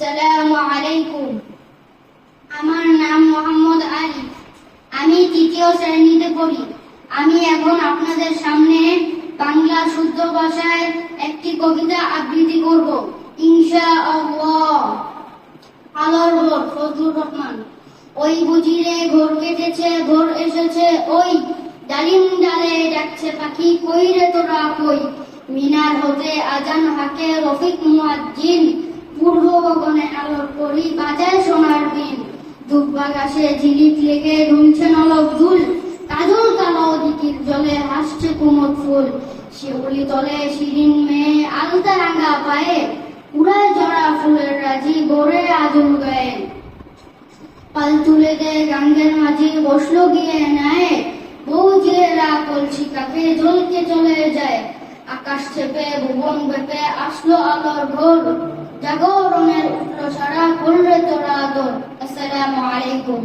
সালামু আলাইকুম। আমার নাম মোহাম্মদ আলী। আমি তৃতীয় শ্রেণীতে পড়ি। আমি এখন আপনাদের সামনে বাংলা শুদ্ধ ভাষায় একটি কবিতা আবৃত্তি করব। ইনশা আলোর ভোর, ফজলুর রহমান। ওই বুঝিরে ঘোর কেটেছে, ঘোর এসেছে, ওই ডালিম ডালে ডাকছে পাখি, কই রে তোরা, কই? মিনার হতে আজান হাকে রফিক মুয়াজ্জিন। পূর্ব করি বাজায় সোনার বিন দুব্বাগাসে ঝিলিক লেগে ঢুলছে নলক ঝুল কাজল কালো দিকির জলে হাসছে কুমদ ফুল। শিউলি তলে শিরিন মেয়ে আলতা রাঙা পায়ে। উড়ায় জড়া ফুলের রাজি ভোরে আদুল গায়ে। পাল তুলে দে গাঙ্গের মাঝে, বসল গিয়ে নেয় বউ জিয়েরা কলসি কাকে জলকে চলে যায়। আকাশ চেপে, ভুবন বেপে, আসলো আলোর ভোর। السلام عليكم.